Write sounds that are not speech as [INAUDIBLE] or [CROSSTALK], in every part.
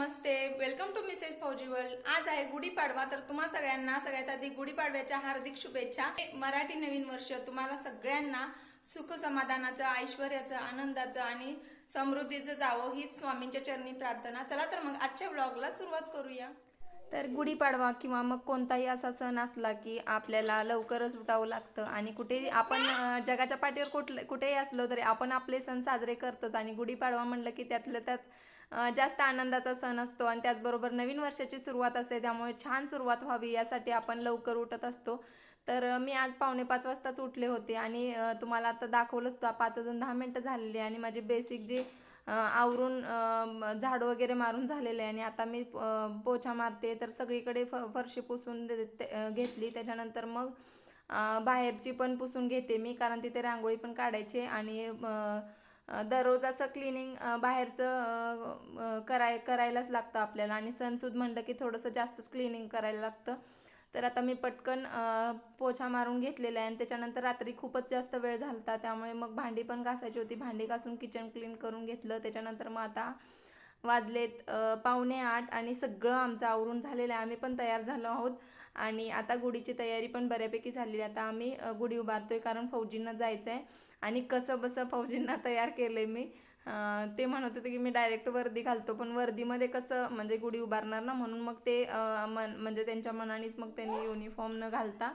Namaste. Welcome to Mrs फौजीवल आज आहे गुढीपाडवा तर तुम्हा सगळ्यांना सगळ्यात आधी गुढीपाडव्याच्या हार्दिक शुभेच्छा. मराठी नवीन वर्ष तुम्हाला सगळ्यांना सुख समाधानाचं ऐश्वर्याचं आनंदाचं आणि समृद्धीचं जावं हीच स्वामींच्या चरणी प्रार्थना. चला तर मग आजच्या ब्लॉगला सुरुवात करूया. तर गुढीपाडवा किंवा मग कोणताही असा सण असला की आपल्याला लवकरच उठावं लागतं आणि कुठेही आपण जगाच्या पाठीवर कुठले कुठेही असलो तरी आपण आपले सण साजरे करतोच. आणि गुढीपाडवा म्हणलं की त्यातल्या त्यात जास्त आनंदाचा सण असतो आणि त्याचबरोबर नवीन वर्षाची सुरुवात असते त्यामुळे छान सुरुवात व्हावी यासाठी आपण लवकर उठत असतो. तर मी आज पावणे पाच वाजताच उठले होते आणि तुम्हाला आता दाखवलं सुद्धा पाच वाजून दहा मिनटं झालेली आणि माझी बेसिक जे आवरून झाड वगैरे मारून झालेले आहे आणि आता मी पोछा मारते तर सगळीकडे फ फरशी पुसून दे- घेतली. त्याच्यानंतर मग बाहेरची पण पुसून घेते मी कारण तिथे रांगोळी पण काढायची आणि दररोज असं क्लिनिंग बाहेरचं कराय करायलाच लागतं आपल्याला. आणि सणसूद म्हणलं की थोडंसं जास्तच क्लिनिंग करायला लागतं. तर आता मी पटकन पोछा मारून घेतलेला आहे आणि त्याच्यानंतर रात्री खूपच जास्त वेळ झालता. त्यामुळे मग भांडी पण घासायची होती. भांडी घासून किचन क्लीन करून घेतलं. त्याच्यानंतर मग आता वाजलेत पावणे आठ आणि सगळं आमचं आवरून झालेलं आहे. आम्ही पण तयार झालो आहोत. आणि आता गुढीची तयारी पण बऱ्यापैकी झालेली आहे. आता आम्ही गुढी उभारतो आहे कारण फौजींना जायचं आहे आणि कसं बसं फौजींना [LAUGHS] तयार केलं आहे मी ते म्हणत होते की मी डायरेक्ट वर्दी घालतो पण वर्दीमध्ये कसं म्हणजे गुढी उभारणार ना म्हणून मग ते मन म्हणजे त्यांच्या मनानेच मग त्यांनी युनिफॉर्म न घालता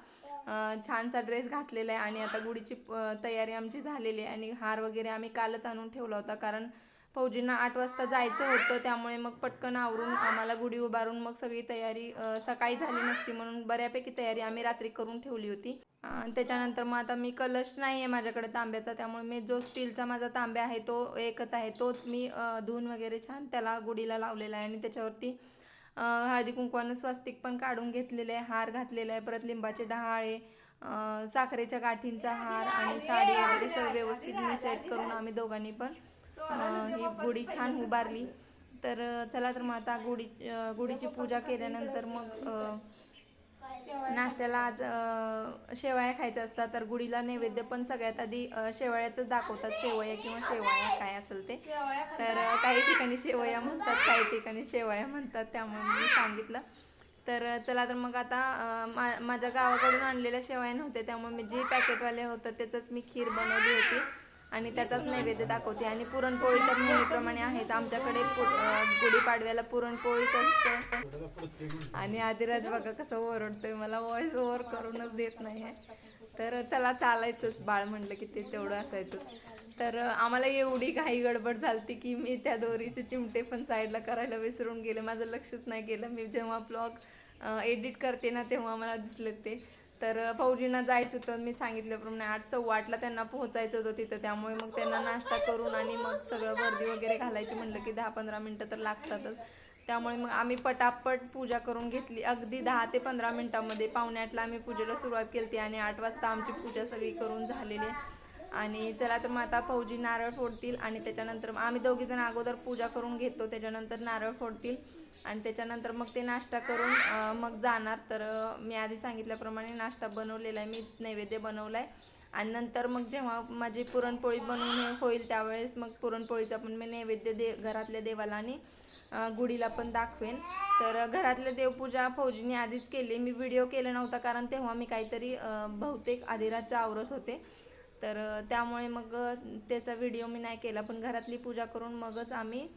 छानसा ड्रेस घातलेला आहे आणि आता गुढीची तयारी आमची झालेली आहे आणि हार वगैरे आम्ही कालच आणून ठेवला होता कारण फौजींना आठ वाजता जायचं होतं त्यामुळे मग पटकन आवरून आम्हाला गुढी उभारून मग सगळी तयारी सकाळी झाली नसती म्हणून बऱ्यापैकी तयारी आम्ही रात्री करून ठेवली होती. त्याच्यानंतर मग आता मी कलश नाही आहे माझ्याकडे तांब्याचा त्यामुळे मी जो स्टीलचा माझा तांब्या आहे तो एकच आहे तोच मी धुवून वगैरे छान त्याला गुढीला लावलेला आहे आणि त्याच्यावरती हळदी कुंकवानं स्वस्तिक पण काढून घेतलेले आहे हार घातलेला आहे परत लिंबाचे डहाळे साखरेच्या गाठींचा हार आणि साडी वगैरे सगळं व्यवस्थित मी सेट करून आम्ही दोघांनी पण ही गुढी छान उभारली. तर चला तर मग आता गुढी गुढीची पूजा केल्यानंतर मग नाश्त्याला आज अं, शेवया खायच्या असतात. तर गुढीला नैवेद्य पण सगळ्यात आधी अं, शेवयाचंच दाखवतात. शेवया किंवा शेवया काय असेल ते. तर काही ठिकाणी शेवया म्हणतात काही ठिकाणी शेवया म्हणतात. त्यामुळे मी सांगितलं. तर चला तर मग आता मा माझ्या गावाकडून आणलेल्या शेवया नव्हत्या. त्यामुळे मी जे पॅकेटवाले होतं त्याचंच मी खीर बनवली होती. आणि त्याचाच नैवेद्य दाखवते. आणि पुरणपोळी तर नेहमीप्रमाणे आहेच. आमच्याकडे गुढीपाडव्याला पुरणपोळीच असतं. आणि आदिराज बघा कसं ओरडतोय. मला व्हॉइस ओव्हर करूनच देत नाही आहे तर चला चालायचंच. बाळ म्हणलं की ते तेवढं असायचंच. तर आम्हाला एवढी घाई गडबड झालती की मी त्या दोरीचे चिमटे पण साईडला करायला विसरून गेले. माझं लक्षच नाही गेलं. मी जेव्हा ब्लॉग एडिट करते ना तेव्हा मला दिसले ते. तर फौजींना जायचं होतं. मी सांगितल्याप्रमाणे आठ सव्वा आठला त्यांना पोहोचायचं होतं तिथं. त्यामुळे मग त्यांना नाश्ता करून आणि मग सगळं वर्दी वगैरे घालायची म्हणलं की दहा पंधरा मिनटं तर लागतातच. त्यामुळे मग आम्ही पटापट पूजा करून घेतली. अगदी दहा ते पंधरा मिनटामध्ये पावणे आठला आम्ही पूजेला सुरुवात केली आणि आठ वाजता आमची पूजा सगळी करून झालेली आहे. आणि चला तर मग आता फौजी नारळ फोडतील आणि त्याच्यानंतर मग आम्ही दोघीजण अगोदर पूजा करून घेतो त्याच्यानंतर नारळ फोडतील. आणि त्याच्यानंतर मग ते नाश्ता करून मग जाणार. तर मी आधी सांगितल्याप्रमाणे नाश्ता बनवलेला आहे. मी नैवेद्य बनवला आहे आणि नंतर मग जेव्हा माझी पुरणपोळी बनवून होईल त्यावेळेस मग पुरणपोळीचा पण मी नैवेद्य दे घरातल्या देवाला आणि गुढीला पण दाखवेन. तर घरातल्या देवपूजा फौजीने आधीच केली. मी व्हिडिओ केला नव्हता कारण तेव्हा मी काहीतरी बहुतेक आधिराजचा आवरत होते. तर त्यामुळे मग त्याचा व्हिडिओ मी नाही केला. पण घरातली पूजा करून मगच आम्ही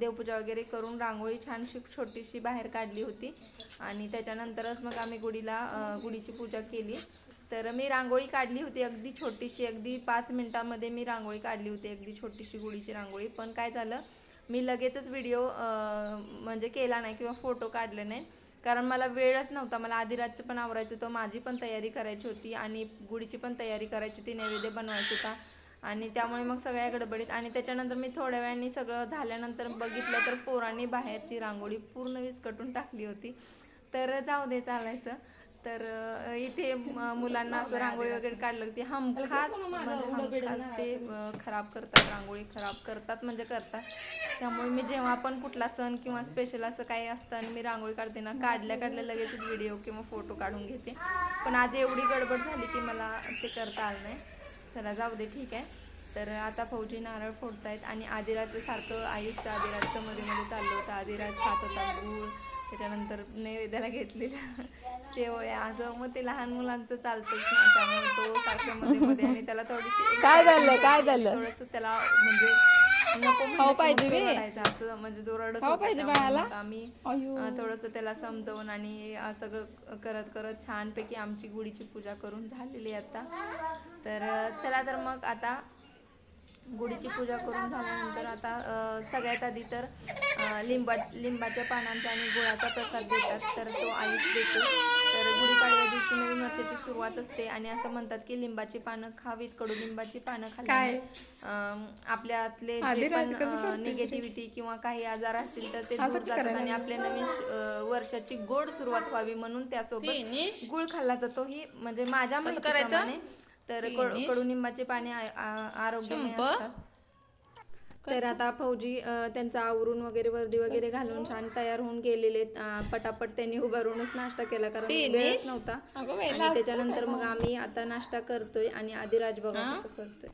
देवपूजा वगैरे करून रांगोळी छानशी छोटीशी बाहेर काढली होती. आणि त्याच्यानंतरच मग आम्ही गुढीला गुढीची पूजा केली. तर मी रांगोळी काढली होती अगदी छोटीशी अगदी पाच मिनटामध्ये मी रांगोळी काढली होती अगदी छोटीशी गुढीची रांगोळी. पण काय झालं मी लगेचच व्हिडिओ म्हणजे केला नाही किंवा फोटो काढले नाही. कारण मला वेळच नव्हता. मला आधी रातचं पण आवरायचं होतं. माझी पण तयारी करायची होती आणि गुढीची पण तयारी करायची होती. नैवेद्य बनवायचं होता. आणि त्यामुळे मग सगळ्या गडबडीत आणि त्याच्यानंतर मी थोड्या वेळाने सगळं झाल्यानंतर बघितलं तर पोरांनी बाहेरची रांगोळी पूर्ण विस्कटून टाकली होती. तर जाऊ दे चालायचं. तर इथे मुलांना असं रांगोळी वगैरे काढलं की हमखास म्हणजे हमखास ते खराब करतात रांगोळी खराब करतात म्हणजे करतात. त्यामुळे मी जेव्हा पण कुठला सण किंवा स्पेशल असं काही असतं आणि मी रांगोळी काढते ना काढल्या काढल्या लगेच व्हिडिओ किंवा फोटो काढून घेते. पण आज एवढी गडबड झाली की मला ते करता आलं नाही. चला जाऊ दे ठीक आहे. तर आता फौजी नारळ फोडतायत आणि आदिराजचं सारखं आयुष्य आदिराजचं मध्ये मध्ये चाललं होतं. आदिराज खात होता गूळ. त्याच्यानंतर नैवेद्याला घेतलेलं शेवया. असं मग ते लहान मुलांचं चालतंच ना. त्यामुळे तो सारखं मध्ये मध्ये आणि त्याला थोडीशी काय झालं? काय झालं? थोडस त्याला म्हणजे नको पाहिजे. असं म्हणजे तो रडत खाऊ होता पाहिजे त्यामुळे बाळाला? मग आम्ही थोडंसं त्याला समजवून आणि सगळं करत करत छानपैकी आमची गुढीची पूजा करून झालेली आहे आता. तर चला तर मग आता गुढीची पूजा करून झाल्यानंतर आता सगळ्यात आधी तर लिंबा लिंबाच्या पानांचा आणि गुळाचा प्रसाद देतात तर तो आईच देतो तर गुढीपाडव्या दिवशी नवीन वर्षाची सुरुवात असते आणि असं म्हणतात की लिंबाची पानं खावीत कडुलिंबाची पानं खाल्ल्याने अं, आपल्यातले जे पण? निगेटिव्हिटी किंवा काही आजार असतील तर ते दूर जातात आणि आपल्या नवीन वर्षाची गोड सुरुवात व्हावी म्हणून त्यासोबत. गुळ खाल्ला जातो ही म्हणजे माझ्या? माहितीप्रमाणे तर. कडुनिंबाचे आ- आरोग्यमय. असतात. तर आता फौजी त्यांचं आवरून वगैरे वर्दी वगैरे घालून छान तयार होऊन गेलेले पटापट त्यांनी उभारूनच नाश्ता केला कारण. वेळच नव्हता. आणि त्याच्यानंतर मग आम्ही आता नाश्ता करतोय आणि आदिराज बघा कसं करतोय.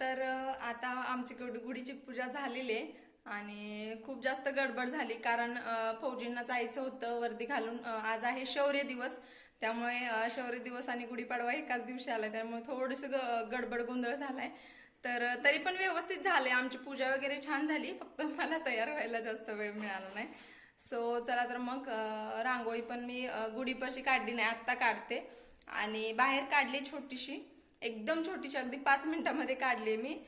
तर आता आमची गुढी गुढीची पूजा झालेली आहे. आणि खूप जास्त गडबड झाली कारण फौजींना जायचं होतं वर्दी घालून आज आहे शौर्य दिवस. त्यामुळे शौर्य दिवस आणि गुढीपाडवा एकाच दिवशी आला त्यामुळे थोडंसं ग- गडबड गोंधळ झालाय. तर तरी पण व्यवस्थित झाले आमची पूजा वगैरे छान झाली. फक्त मला तयार व्हायला जास्त वेळ मिळाला नाही. सो चला तर मग रांगोळी पण मी गुढीपाशी काढली नाही. आत्ता काढते. आणि बाहेर काढली छोटीशी. एकदम छोटीशी. अगदी पाच मिनिटामध्ये काढली मी.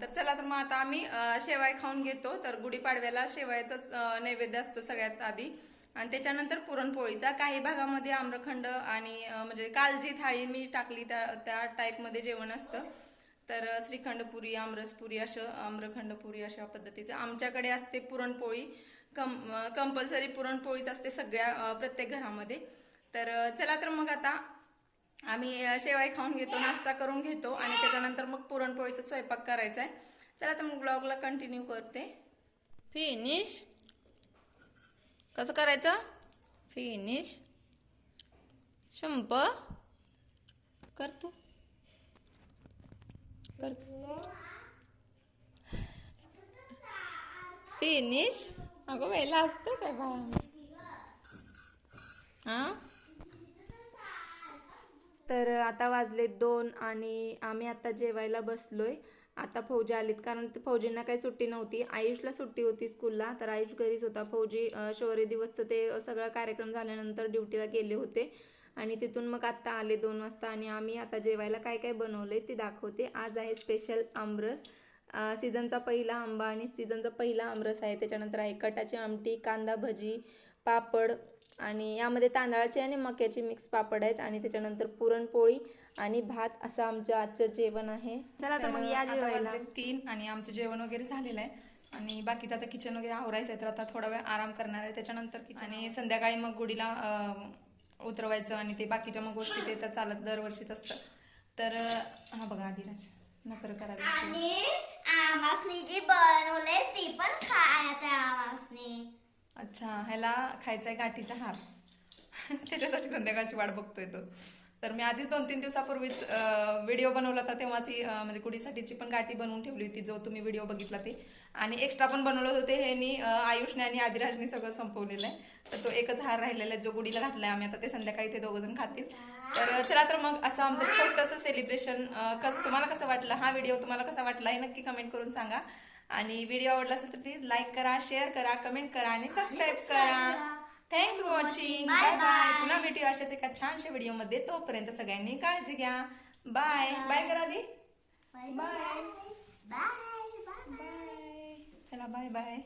तर चला तर मग आता आम्ही शेवाय खाऊन घेतो. तर गुढीपाडव्याला शेवायचाच नैवेद्य असतो सगळ्यात आधी. आणि त्याच्यानंतर पुरणपोळीचा. काही भागामध्ये आम्रखंड आणि म्हणजे काल जी थाळी मी टाकली त्या त्या टाईपमध्ये जेवण असतं. तर श्रीखंडपुरी आमरसपुरी असं आम्रखंडपुरी अशा पद्धतीचं. आमच्याकडे असते पुरणपोळी. कम कंपल्सरी पुरणपोळीच असते सगळ्या प्रत्येक घरामध्ये. तर चला तर मग आता आम्ही शेवाय खाऊन घेतो नाश्ता करून घेतो आणि त्याच्यानंतर मग पुरणपोळीचा स्वयंपाक करायचा आहे. चला तर मग ब्लॉगला कंटिन्यू करते. फिनिश कसं करायचं? फिनिश शंप कर तू. कर. फिनिश अगं बाई असतं काय बाळा? हां? तर आता वाजलेत दोन आणि आम्ही आता जेवायला बसलो आहे आता फौजी आलीत कारण फौजींना काही सुट्टी नव्हती. आयुषला सुट्टी होती स्कूलला तर आयुष घरीच होता. फौजी शौर्य दिवसचं ते सगळा कार्यक्रम झाल्यानंतर ड्युटीला गेले होते. आणि तिथून मग आत्ता आले दोन वाजता आणि आम्ही आता जेवायला काय काय बनवले ते दाखवते. आज आहे स्पेशल आमरस. सीझनचा पहिला आंबा आणि सीझनचा पहिला आमरस आहे. त्याच्यानंतर आहे कटाची आमटी कांदा भजी पापड आणि यामध्ये तांदळाचे आणि मक्याचे मिक्स पापड आहेत आणि त्याच्यानंतर पुरणपोळी आणि भात असं आमचं आजचं जेवण आहे. चला तर मग या जेवायला. तीन आणि आमचं जेवण वगैरे झालेलं आहे. आणि बाकीचं आता किचन वगैरे आवरायचं आहे तर आता थोडा वेळ आराम करणार आहे. त्याच्यानंतर आणि संध्याकाळी मग गुढीला उतरवायचं आणि ते बाकीच्या मग गोष्टी ते तर चालत दरवर्षीच असतं. तर हा बघा आदिराज नकर करायला आणि आमासनी जी बनवले ती पण खायचं आमासनी. अच्छा ह्याला खायचा आहे गाठीचा हार. त्याच्यासाठी संध्याकाळची वाट बघतोय तो. तर मी आधीच दोन तीन दिवसापूर्वीच व्हिडिओ बनवला होता तेव्हाची म्हणजे गुढीसाठीची पण गाठी बनवून ठेवली होती जो तुम्ही व्हिडिओ बघितला ते. आणि एक्स्ट्रा पण बनवलं होते ह्यानी आयुषने आणि आदिराजने सगळं संपवलेलं आहे. तर तो एकच हार राहिलेला आहे जो गुढीला आहे आम्ही. आता ते संध्याकाळी ते दोघं जण खातील. तर चला तर मग असं आमचं छोटंसं सेलिब्रेशन कसं तुम्हाला कसं वाटलं? हा व्हिडिओ तुम्हाला कसा वाटला हे नक्की कमेंट करून सांगा. आणि व्हिडिओ आवडला असेल तर प्लीज लाईक करा शेअर करा कमेंट करा आणि सबस्क्राईब करा. Thanks for watching bye bye पुन्हा भेटूया अशाच एका छानशा व्हिडिओमध्ये तोपर्यंत सगळ्यांनी काळजी घ्या. बाय बाय करा दी बाय बाय बाय चला बाय बाय